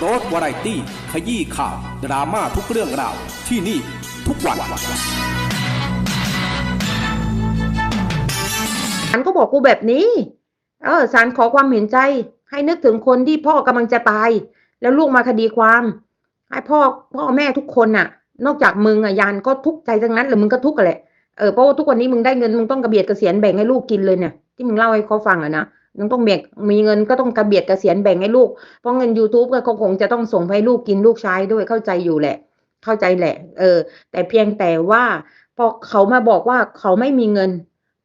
โรสวาไรตี้ ขยี้ข่าว ดราม่าทุกเรื่องราว ที่นี่ทุกวันศาลก็บอกกูแบบนี้ เออศาลขอความเห็นใจ ให้นึกถึงคนที่พ่อกำลังจะตาย แล้วลูกมาคดีความ ให้พ่อพ่อแม่ทุกคนน่ะ นอกจากมึงอะยานก็ทุกใจทั้งนั้นหรือมึงก็ทุกข์กันแหละเออเพราะว่าทุกวันนี้มึงได้เงินมึงต้องกระเบียดกระเสียนแบ่งให้ลูกกินเลยเนี่ยที่มึงเล่าให้เขาฟังอะนะ มึงต้องแบ่งมีเงินก็ต้องกระเบียดกระเสียนแบ่งให้ลูก เพราะเงิน youtube ก็เขาคงจะต้องส่งไปให้ลูกกินลูกใช้ด้วยเข้าใจอยู่แหละ เข้าใจแหละ เออ แต่เพียงแต่ว่าพอเขามาบอกว่าเขาไม่มีเงิน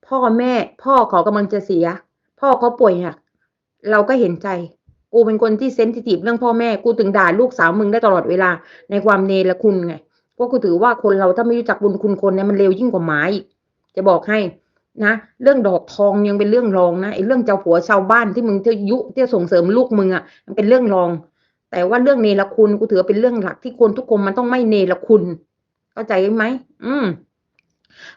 พ่อแม่ พ่อเขากำลังจะเสีย พ่อเขาป่วยอะเราก็เห็นใจ กูเป็นคนที่เซนซิทีฟเรื่องพ่อแม่กูถึงด่าลูกสาวมึงได้ตลอดเวลา ในความเนรคุณไงเพราะกูถือว่าคนเราถ้าไม่รู้จักบุญคุณคนเนี่ยมันเลวยิ่งกว่าหมาอีกจะบอกให้ นะเรื่องดอกทองยังเป็นเรื่องรองนะไอ้เรื่องเจ้าผัวชาวบ้านที่มึงจะยุที่ส่งเสริมลูกมึงอะมันเป็นเรื่องรอง แต่ว่าเรื่องเนรคุณกูถือว่าเป็นเรื่องหลักที่คนทุกคนมันต้องไม่เนรคุณเข้าใจไหมอืม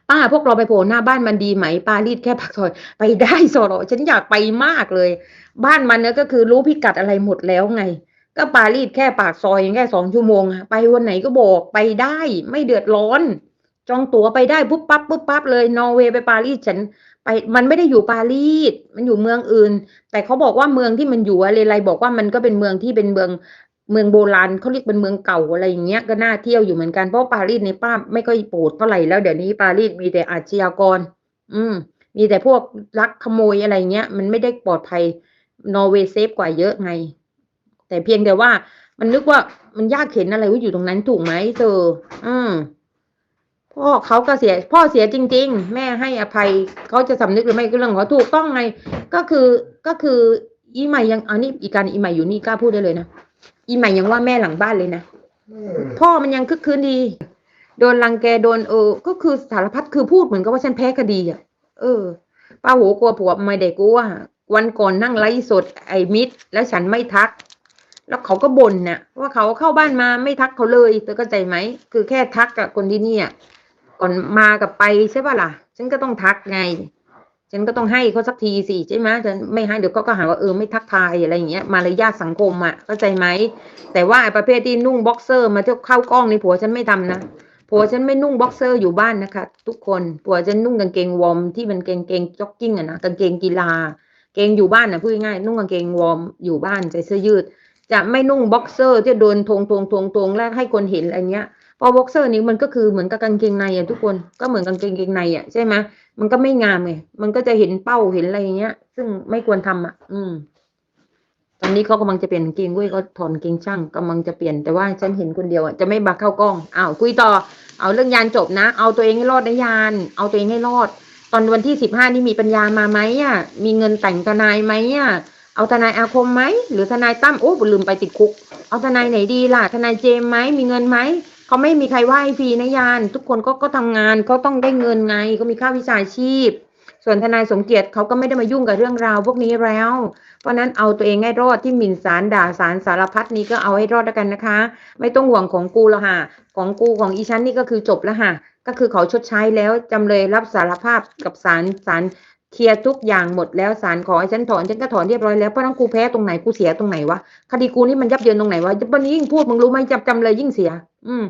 ป้าพวกเราไปโผล่หน้าบ้านมันดีไหมปารีสแค่ปากซอย ไปได้สอรอฉันอยากไปมากเลย บ้านมันเนี่ยก็คือรู้พิกัดอะไรหมดแล้วไง ก็ปารีสแค่ปากซอยยังแค่สองชั่วโมงอะไปวันไหนก็บอกไปได้ไม่เดือดร้อน จองตั๋วไปได้ปุ๊บปั๊บปุ๊บปั๊บเลยนอร์เวย์ไปปารีสฉันไปมันไม่ได้อยู่ปารีสมันอยู่เมืองอื่น แต่เขาบอกว่าเมืองที่มันอยู่อะไรอะไรบอกว่ามันก็เป็นเมืองที่เป็นเมืองเมืองโบราณเขาเรียกเป็นเมืองเก่าอะไรอย่างเงี้ยก็น่าเที่ยวอยู่เหมือนกันเพราะปารีสในป้าไม่ค่อยโปรดเท่าไหร่แล้วเดี๋ยวนี้ปารีสมีแต่อาชญากร อืม มีแต่พวกลักขโมยอะไรเงี้ย มันไม่ได้ปลอดภัยนอร์เวย์เซฟกว่าเยอะไง แต่เพียงแต่ว่ามันนึกว่ามันยากเข็นอะไรว่าอยู่ตรงนั้นถูกไหมเธออืม พ่อเขาก็เสียพ่อเสียจริง ๆ แม่ให้อภัยเขาจะสำนึกหรือไม่ก็เรื่องของเขาถูกต้องไง ก็คือก็คืออีใหม่ยังอันนี้อีการอีใหม่อยู่นี่กล้าพูดได้เลยนะอีใหม่ยังว่าแม่หลังบ้านเลยนะพ่อมันยังคึกคืนดี โดนรังแกโดนเออ ก็คือสารพัดคือพูดเหมือนกับว่าฉันแพ้คดีอะเออป้าโหกลัวผัวไม่ได้กลัววันก่อนนั่งไลฟ์สดไอ้มิดแล้วฉันไม่ทัก แล้วเขาก็บ่นน่ะ ว่าเขาเข้าบ้านมาไม่ทักเขาเลยเธอเข้าใจไหมคือแค่ทักกับคนที่นี่อะ ก่อนมากับไปใช่ป่ะล่ะ ฉันก็ต้องทักไง ฉันก็ต้องให้เขาสักทีสิใช่ไหมฉันไม่ให้เดี๋ยวเขาก็หาว่าเออไม่ทักทายอะไรอย่างเงี้ยมารยาทสังคมอะเข้าใจไหมแต่ว่าประเภทที่นุ่งบ็อกเซอร์มาเที่ยวเข้ากล้องในผัวฉันไม่ทำนะผัวฉันไม่นุ่งบ็อกเซอร์อยู่บ้านนะคะ ทุกคนผัวฉันนุ่งกางเกงวอร์มที่มันเกงเกงจ็อกกิ้งอะนะกางเกงกีฬา เกงอยู่บ้านนะพูดง่ายๆนุ่งกางเกงวอร์มอยู่บ้านใส่เสื้อยืด จะไม่นุ่งบ็อกเซอร์ที่โดนทงทงทงทงแล้วให้คนเห็นอะไรเงี้ย พราะบ็อกเซอร์นี้มันก็คือเหมือนกับกางเกงในอะทุกคนก็เหมือนกางเกงเกงในอะใช่ไหมมันก็ไม่งามไงมันก็จะเห็นเป้าเห็นอะไรอย่างเงี้ย ซึ่งไม่ควรทำอะ อืม ตอนนี้เขากำลังจะเปลี่ยนกางเกงด้วยเขาถอนกางเกงช่างกำลังจะเปลี่ยนแต่ว่าฉันเห็นคนเดียวอะจะไม่บักเข้ากล้องอ้าวคุยต่อ เอาเรื่องยานจบนะ เอาตัวเองให้รอดนะยาน เอาตัวเองให้รอด ตอนวันที่สิบห้านี่มีปัญญามาไหมอะ มีเงินแต่งทนายไหมอะเอาทนายอาคมไหมหรือทนายตั้มโอ้ลืมไปติดคุก เอาทนายไหนดีล่ะทนายเจมไหมมีเงินไหม เขาไม่มีใครว่าให้ฟรีนะยาน ทุกคนก็ก็ทำงานเขาต้องได้เงินไงก็มีค่าวิชาชีพ ส่วนทนายสมเกียรติเขาก็ไม่ได้มายุ่งกับเรื่องราวพวกนี้แล้ว เพราะนั้นเอาตัวเองให้รอดที่หมิ่นสารด่าสารสารพัดนี้ก็เอาให้รอดแล้วกันนะคะ ไม่ต้องห่วงของกูแล้วค่ะของกูของอีชั้นนี่ก็คือจบแล้วค่ะก็คือเขาชดใช้แล้วจำเลยรับสารภาพกับศาลศาล เคลียร์ทุกอย่างหมดแล้วศาลขอให้ฉันถอนฉันก็ถอนเรียบร้อยแล้วเพราะนั้นกูแพ้ตรงไหนกูเสียตรงไหนวะคดีกูนี่มันยับเยินตรงไหนวะวันนี้ยิ่งพูดมึงรู้ไหมจำจำเลยยิ่งเสีย อืม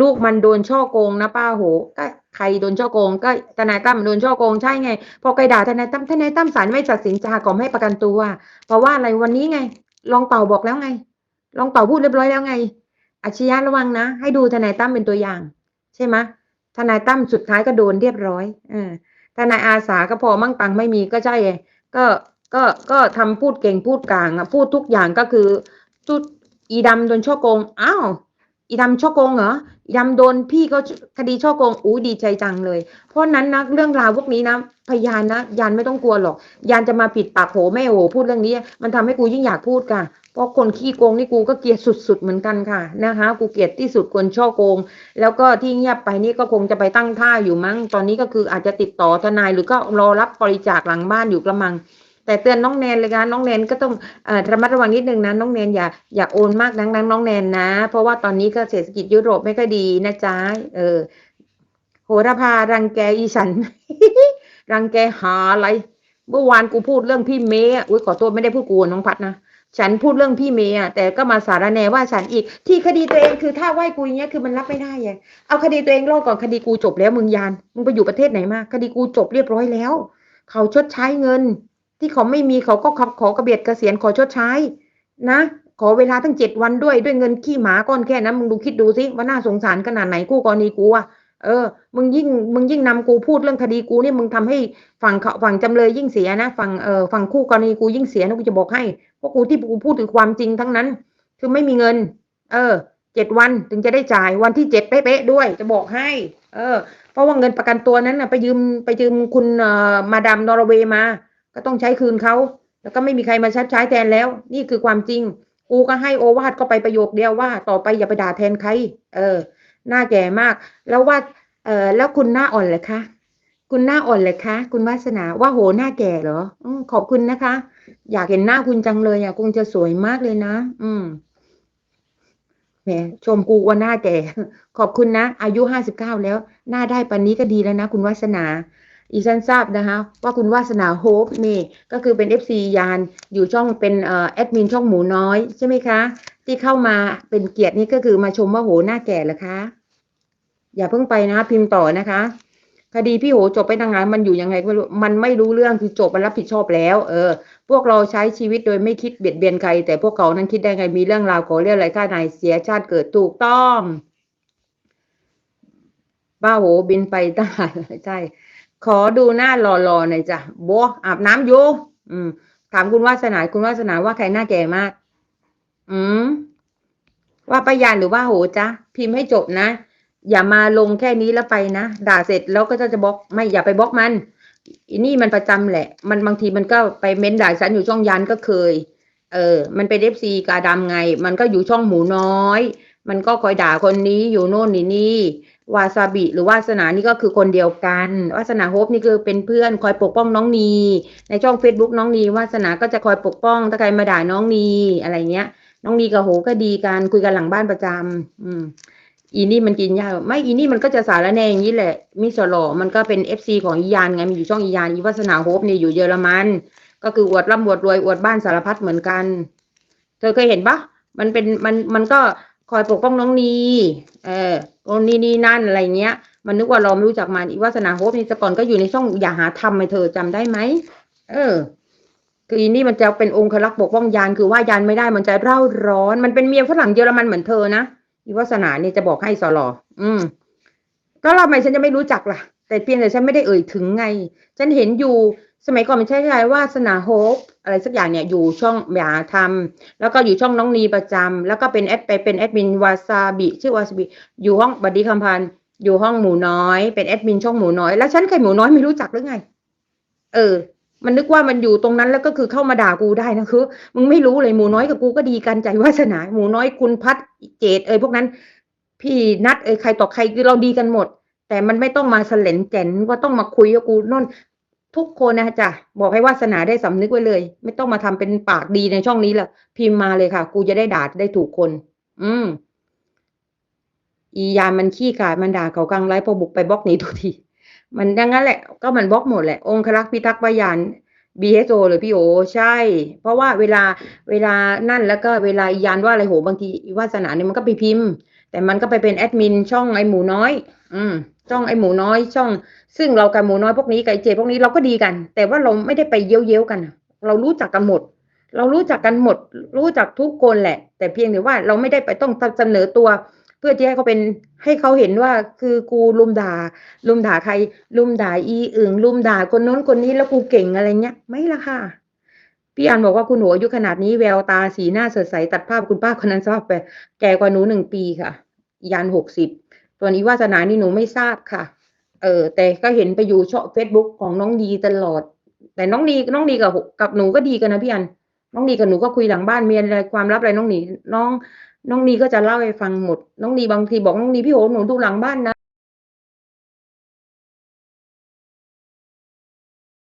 ลูกมันโดนช่อโกงนะป้าโหก็ใครโดนช่อโกง ก็ทนายตั้มโดนช่อโกงใช่ไง พอไกด่าทนายตั้มทนายตั้มศาลไม่ตัดสินจาขอให้ประกันตัวเพราะว่าอะไรวันนี้ไงลองเต่าบอกแล้วไง ลองเต่าพูดเรียบร้อยแล้วไง อาชญาระวังนะ ให้ดูทนายตั้มเป็นตัวอย่าง ใช่ไหมทนายตั้มสุดท้ายก็โดนเรียบร้อยเออ ทนายอาสาก็พอมั่งตังไม่มีก็ใช่ก็ก็ก็ทำพูดเก่งพูดกลางอะพูดทุกอย่างก็คือจุดอีดำโดนช่อโกงอ้าว อีดำช่อโกงเหรออีดำโดนพี่ก็คดีช่อโกงอู้ดีใจจังเลย เพราะนั้นนะเรื่องราวพวกนี้นะพยานนะยานไม่ต้องกลัวหรอก ยานจะมาปิดปากโหแม่โหพูดเรื่องนี้ มันทำให้กูยิ่งอยากพูดค่ะ เพราะคนขี้โกงนี่กูก็เกลียดสุดๆเหมือนกันค่ะนะคะ กูเกลียดที่สุดคนช่อโกง แล้วก็ที่เงียบไปนี่ก็คงจะไปตั้งท่าอยู่มั้ง ตอนนี้ก็คืออาจจะติดต่อทนายหรือก็รอรับบริจาคหลังบ้านอยู่กระมัง แต่เตือนน้องแนนเลยนะน้องแนนก็ต้องอระมัดระวังนิดนึงนะน้องแนนอย่าอย่าโอนมากนักนัน้องแนนนะ เพราะว่าตอนนี้ก็เศรษฐกิจยุโรปไม่ค่อยดีนะจ๊ะเออโหระพารังแกอีฉัน รังแกหาอะไรเมื่อวานกูพูดเรื่องพี่เมย์อุ้ยขอโทษไม่ได้พูดกูน้องพัดนะฉันพูดเรื่องพี่เมย์อะแต่ก็มาสารแนว่าฉันอีก ที่คดีตัวเองคือถ้าไหว้กูอย่างเงี้ยคือมันรับไม่ได้ไงเอาคดีตัวเองรอดก่อนคดีกูจบแล้วมึงยานมึงไปอยู่ประเทศไหนมาคดีกูจบเรียบร้อยแล้ว เขาชดใช้เงิน ที่เขาไม่มีเขาก็ขอขอกระเบียดกระเกษียณขอชดใช้ นะ ขอเวลาตั้งเจ็ดวันด้วยด้วยเงินขี้หมาก้อนแค่นั้นมึงดูคิดดูสิว่าน่าสงสารขนาดไหนคู่กรณีกูอะเออ มึงยิ่ง มึงยิ่งนำกูพูดเรื่องคดีกูเนี่ยมึงทำให้ฝั่งเขาฝั่งจำเลยยิ่งเสียนะฝั่งเออฝั่งคู่กรณีกูยิ่งเสียนะกูจะบอกให้เพราะกูที่กูพูดถึงความจริงทั้งนั้น คือไม่มีเงิน เออเจ็ดวันถึงจะได้จ่ายวันที่เจ็ดเป๊ะๆด้วย จะบอกให้ เออ เพราะว่าเงินประกันตัวนั้นนะไปยืมไปยืมคุณเอ่อมาดามนอร์เวย์มา ก็ต้องใช้คืนเขาแล้วก็ไม่มีใครมาใช้ใช้แทนแล้ว นี่คือความจริง กูก็ให้โอวาทก็ไปประโยคเดียวว่า ต่อไปอย่าไปด่าแทนใคร เออ หน้าแก่มาก แล้วว่า เออแล้วคุณหน้าอ่อนเหรอคะคุณหน้าอ่อนเหรอคะคุณวาสนาว่าโหหน้าแก่เหรออขอบคุณนะคะ อยากเห็นหน้าคุณจังเลยอะคงจะสวยมากเลยนะ อืมแหมชมกูว่าหน้าแก่ ขอบคุณนะ อายุห้าสิบเก้าแล้ว หน้าได้ปันนี้ก็ดีแล้วนะ คุณวาสนา อีฉันทราบนะคะว่าคุณวาสนาโฮปนี่ก็คือเป็นเอฟซียานอยู่ช่องเป็นแอดมินช่องหมูน้อยใช่ไหมคะ ที่เข้ามาเป็นเกียรตินี่ก็คือมาชมว่าโหหน้าแก่เหรอคะ อย่าเพิ่งไปนะพิมพ์ต่อนะคะ คดีพี่โหจบไปทางไหนมันอยู่ยังไงก็ไม่รู้มันไม่รู้เรื่องคือจบมันรับผิดชอบแล้ว เออ พวกเราใช้ชีวิตโดยไม่คิดเบียดเบียนใคร แต่พวกเขานั้นคิดได้ไงมีเรื่องราวขอเรียกอะไรค่าไหนเสียชาติเกิดถูกต้องบ้าโหบินไปใต้ใช่ ขอดูหน้าหล่อๆหน่อยจ้ะโบะอาบน้ำอยู่อืม ถามคุณวาสนาคุณวาสนาว่าใครหน้าแก่มาก อืม ว่าปายานหรือว่าโหจ๊ะพิมพ์ให้จบนะ อย่ามาลงแค่นี้แล้วไปนะ ด่าเสร็จแล้วก็จะจะบล็อก ไม่อย่าไปบล็อกมันอีนี่มันประจำแหละ มันบางทีมันก็ไปเม้นด่าฉันอยู่ช่องยันก็เคย เออ มันเป็นเอฟซีกาดำไง มันก็อยู่ช่องหมูน้อย มันก็คอยด่าคนนี้อยู่โน่นนี่นี่ วาซาบิหรือวาสนานี่ก็คือคนเดียวกัน วาสนาโฮปนี่คือเป็นเพื่อนคอยปกป้องน้องนีในช่อง Facebook น้องนีวาสนาก็จะคอยปกป้องถ้าใครมาด่าน้องนีอะไรเงี้ย น้องนีกับโหก็ดีกันคุยกันหลังบ้านประจำอืมอีนี่มันกินยากไม่อีนี่มันก็จะสารแนอย่างนี้แหละมิสโลมันก็เป็นเอฟซีของอียานไงมันอยู่ช่องอียานอีวาสนาโฮปนี่อยู่เยอรมัน ก็คืออวดร่ำอวดรวยอวดบ้านสารพัดเหมือนกัน เธอเคยเห็นปะมันเป็นมันมันก็ คอยปกป้องน้องนีเออโอ้นี่นี่นั่นอะไรเงี้ย มันนึกว่าเราไม่รู้จักมันอีวาสนาโฮปนี่แต่ก่อนก็อยู่ในช่องอย่าหาทำให้เธอจำได้ไหมเออคืออีนี่มันจะเป็นองค์รักปกป้องยานคือว่ายานไม่ได้มันจะเร่าร้อน มันเป็นเมียฝรั่งเยอรมันเหมือนเธอนะอีวาสนานี่จะบอกให้สลออืมก็เราไมฉันจะไม่รู้จักล่ะ แต่เพียงแต่ฉันไม่ได้เอ่ยถึงไง ฉันเห็นอยู่ สมัยก่อนมันใช่ใช่ว่าสนาโฮปอะไรสักอย่างเนี่ยอยู่ช่องอย่าทำแล้วก็อยู่ช่องน้องนีประจำแล้วก็เป็นแอดไปเป็นแอดมินวาซาบิชื่อวาซาบิอยู่ห้องบัดดี้คำพันอยู่ห้องหมูน้อย เป็นแอดมินช่องหมูน้อย แล้วฉันใครหมูน้อยไม่รู้จักหรือไง เออ มันนึกว่ามันอยู่ตรงนั้นแล้วก็คือเข้ามาด่ากูได้นะคือมึงไม่รู้เลยหมูน้อยกับกูก็ดีกันใจวาสนาหมูน้อยคุณพัดเจดเอ้ยพวกนั้น พี่นัดเอ้ยใครต่อใครคือเราดีกันหมดแต่มันไม่ต้องมาเสลนแก่นว่าต้องมาคุยกับกูโน่น ทุกคนนะจ๊ะบอกให้วาสนาได้สำนึกไว้เลย ไม่ต้องมาทำเป็นปากดีในช่องนี้ละพิมพ์มาเลยค่ะ กูจะได้ด่าได้ถูกคน อืม อียานมันขี้ขาดมันด่าเขากลางไลฟ์พอบุกไปบล็อกหนีทุกที มันดังนั้นแหละ ก็มันบล็อกหมดแหละ องครักษ์พิทักษ์วายาน BSO เลยพี่โอใช่ เพราะว่าเวลาเวลานั่นแล้วก็เวลาอียานว่าอะไรโหบางทีอีวาสนาเนี่ยมันก็ไปพิมพ์ แต่มันก็ไปเป็นแอดมินช่องไอหมูน้อย อืมช่องไอหมูน้อยช่อง ซึ่งเรากับหมูน้อยพวกนี้กับไอเจพวกนี้เราก็ดีกัน แต่ว่าเราไม่ได้ไปเย้ยวเย้ยวกัน เรารู้จักกันหมด เรารู้จักกันหมด รู้จักทุกคนแหละ แต่เพียงแต่ว่าเราไม่ได้ไปต้องเสนอตัว เพื่อที่ให้เขาเป็นให้เขาเห็นว่าคือกูลุมด่า ลุมด่าใคร ลุมด่าอีอึ่งลุมด่าคนโน้นคนนี้แล้วกูเก่งอะไรเงี้ยไม่ละค่ะพี่อันบอกว่าคุณหนูอายุขนาดนี้แววตาสีหน้าสดใสตัดภาพคุณป้าคนนั้นสภาพไปแก่กว่าหนูหนึ่งปีค่ะยันหกสิบ ตัวนี้วาสนานี่หนูไม่ทราบค่ะ เออแต่ก็เห็นไปอยู่ช่องเฟซบุ๊กของน้องดีตลอด แต่น้องดีน้องดีกับกับหนูก็ดีกันนะพี่อัน น้องดีกับหนูก็คุยหลังบ้านมีอะไรความลับอะไรน้องหนีน้อง น้องนีก็จะเล่าให้ฟังหมด น้องนีบางทีบอกน้องนีพี่โหหนูดูหลังบ้านนะ